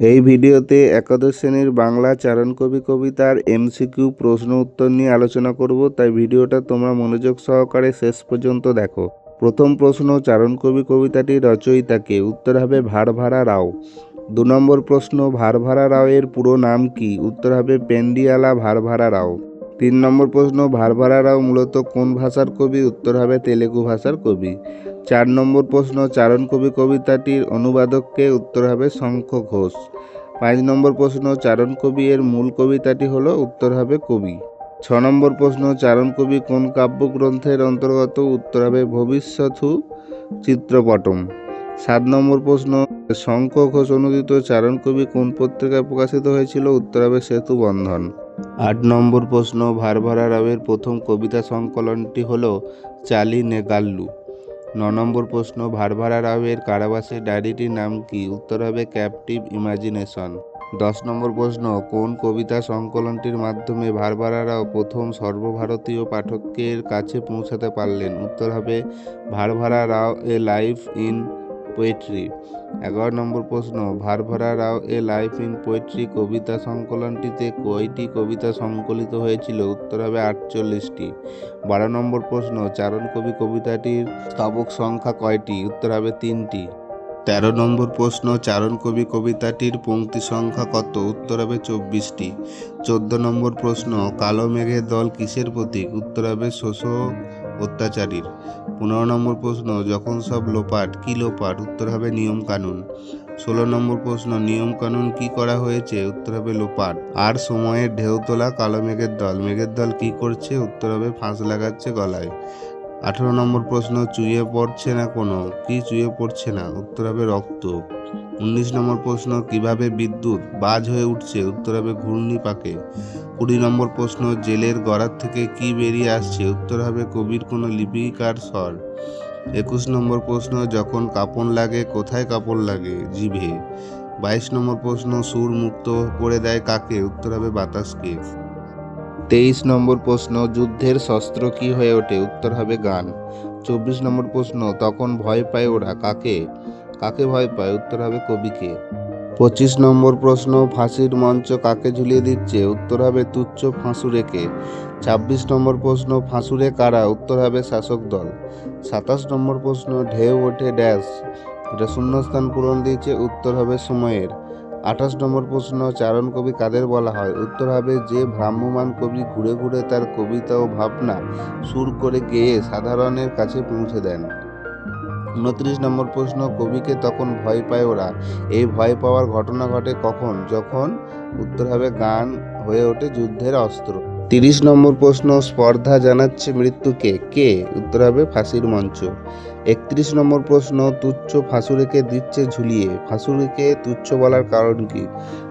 এই ভিডিওতে একাদশ শ্রেণির বাংলা চারণকবি কবিতার এমসিকিউ প্রশ্ন উত্তর নিয়ে আলোচনা করব, তাই ভিডিওটা তোমরা মনোযোগ সহকারে শেষ পর্যন্ত দেখো। প্রথম প্রশ্ন, চারণকবি কবিতাটি রচয়িতাকে, উত্তর হবে ভারভারা রাও। দু নম্বর প্রশ্ন, ভারভারা রাওয়ের পুরো নাম কি? উত্তর হবে পেন্ডিয়ালা ভারভারা রাও। তিন নম্বর প্রশ্ন, ভারভারা রাও মূলত কোন ভাষার কবি? উত্তর হবে তেলেগু ভাষার কবি। চার নম্বর প্রশ্ন, চারণ কবি কবিতাটির অনুবাদককে উত্তর হবে শঙ্খ ঘোষ। পাঁচ নম্বর প্রশ্ন, চারণ কবি এর মূল কবিতাটি হলো উত্তর হবে কবি। ছ নম্বর প্রশ্ন, চারণ কবি কোন কাব্যগ্রন্থের অন্তর্গত উত্তর হবে ভবিষ্যৎ চিত্রপটম। সাত নম্বর প্রশ্ন, শঙ্খ ঘোষ অনুদিত চারণ কবি কোন পত্রিকায় প্রকাশিত হয়েছিল, উত্তর হবে সেতু বন্ধন। আট নম্বর প্রশ্ন, ভারভারা রাওয়ের প্রথম কবিতা সংকলনটি হল চালি নেগাল্লু ন নম্বর প্রশ্ন, ভারভারা রাওয়ের কারাবাসের ডায়েরিটির নাম কি? উত্তর হবে ক্যাপটিভ ইমাজিনেশন দশ নম্বর প্রশ্ন, কোন কবিতা সংকলনটির মাধ্যমে ভারভারা রাও প্রথম সর্বভারতীয় পাঠকের কাছে পৌঁছাতে পারলেন? উত্তর হবে, Varavara Rao a life in poetry এগারো নম্বর প্রশ্ন, Varavara Rao a life in poetry কবিতা সংকলনটিতে কয়টি কবিতা সংকলিত হয়েছিল? উত্তর হবে আটচল্লিশটি। বারো নম্বর প্রশ্ন, চারণ কবি কবিতাটির স্তবক সংখ্যা কয়টি? উত্তর হবে তিনটি। তেরো নম্বর প্রশ্ন, চারণ কবি কবিতাটির পংক্তি সংখ্যা কত? উত্তর হবে চব্বিশটি। চোদ্দ নম্বর প্রশ্ন, কালো মেঘের দল কিসের প্রতীক? উত্তর হবে শোষক অত্যাচারীর। পনেরো নম্বর প্রশ্ন, যখন সব লোপাট, কি লোপাট? উত্তর হবে নিয়ম কানুন। ষোলো নম্বর প্রশ্ন, নিয়ম কানুন কি করা হয়েছে? উত্তর হবে লোপাট। আর সময়ের ঢেউ তোলা কালো মেঘের দল। মেঘের দল কি করছে? উত্তর হবে ফাঁস লাগাচ্ছে গলায়। আঠেরো নম্বর প্রশ্ন চুইয়ে পড়ছে না কোনো? কি চুইয়ে পড়ছে না? উত্তর হবে রক্ত। উনিশ নম্বর প্রশ্ন, কীভাবে বিদ্যুৎ বাজ হয়ে উঠছে? উত্তর হবে, ঘূর্ণি পাকে। কুড়ি নম্বর প্রশ্ন, জেলের গড়ার থেকে কি বেরিয়ে আসছে? উত্তর হবে, কবির কোনো লিপিকার স্বর। একুশ নম্বর প্রশ্ন, যখন কাপড় লাগে, কোথায় কাপড় লাগে? জিভে। বাইশ নম্বর প্রশ্ন, সুর মুক্ত করে দেয় কাকে? উত্তর হবে, বাতাসকে। তেইশ নম্বর প্রশ্ন, যুদ্ধের শস্ত্র কি হয়ে ওঠে? উত্তর হবে, গান। চব্বিশ নম্বর প্রশ্ন, তখন ভয় পায় ওরা কাকে? কাকে ভয় পায়? উত্তর হবে কবিকে। পঁচিশ নম্বর প্রশ্ন, ফাঁসির মঞ্চ কাকে ঝুলিয়ে দিচ্ছে? উত্তর হবে তুচ্ছ ফাঁসুরেকে। ছাব্বিশ নম্বর প্রশ্ন, ফাঁসুরে কারা? উত্তর হবে শাসক দল। সাতাশ নম্বর প্রশ্ন, ঢেউ ওঠে ড্যাশ। এটা শূন্যস্থান পূরণ দিয়েছে, উত্তর হবে সময়ের। আঠাশ নম্বর প্রশ্ন, চারণ কবি কাদের বলা হয়? উত্তর হবে যে ভ্রাম্যমান কবি ঘুরে ঘুরে তার কবিতা ও ভাবনা সুর করে গেয়ে সাধারণের কাছে পৌঁছে দেন। উনত্রিশ নম্বর প্রশ্ন, কবিকে তখন ভয় পায় ওরা। এই ভয় পাওয়ার ঘটনা ঘটে কখন? যখন উত্তর হবে, গান হয়ে ওঠে যুদ্ধের অস্ত্র। তিরিশ নম্বর প্রশ্ন, স্পর্ধা জানাচ্ছে মৃত্যুকে। কে? উত্তর হবে, ফাঁসির মঞ্চ। একত্রিশ নম্বর প্রশ্ন, তুচ্ছ ফাঁসুরিকে দিচ্ছে ঝুলিয়ে। ফাঁসুরিকে তুচ্ছ বলার কারণ কি?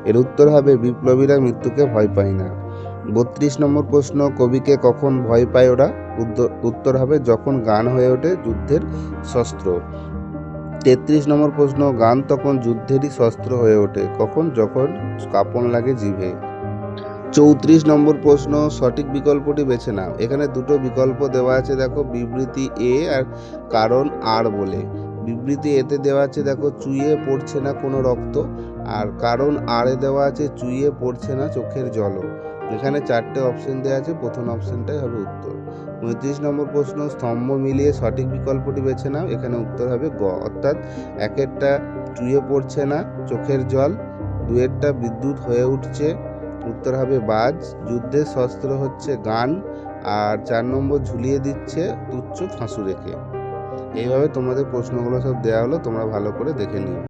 এর উত্তর হবে, বিপ্লবীরা মৃত্যুকে ভয় পায় না। বত্রিশ নম্বর প্রশ্ন, কবিকে কখন ভয় পায় ওরা? উত্তর হবে যখন গান হয়ে ওঠে যুদ্ধের শস্ত্র। তেত্রিশ নম্বর প্রশ্ন, গান তখন যুদ্ধেরই শস্ত্র হয়ে ওঠে, কখন? যখন কাপন লাগে জিভে। চৌত্রিশ নম্বর প্রশ্ন, সঠিক বিকল্পটি বেছে নাও। এখানে দুটো বিকল্প দেওয়া আছে, দেখো, বিবৃতি এ আর কারণ আর বলে। বিবৃতি এতে দেওয়া আছে, দেখো, চুইয়ে পড়ছে না কোনো রক্ত, আর কারণ আরে দেওয়া আছে, চুইয়ে পড়ছে না চোখের জলও। এখানে চারটে অপশন দেওয়া আছে, প্রথম অপশনটাই হবে উত্তর। পঁয়ত্রিশ নম্বর প্রশ্ন, স্তম্ভ মিলিয়ে সঠিক বিকল্পটি বেছে নাও, এখানে উত্তর হবে গ। অর্থাৎ একেরটা চুয়ে পড়ছে না, চোখের জল, দুয়েরটা বিদ্যুৎ হয়ে উঠছে, উত্তর হবে বাজ। যুদ্ধের শস্ত্র হচ্ছে গান, আর চার নম্বর ঝুলিয়ে দিচ্ছে তুচ্ছ ফাঁসু রেখে। এইভাবে তোমাদের প্রশ্নগুলো সব দেওয়া হলো, তোমরা ভালো করে দেখে নিও।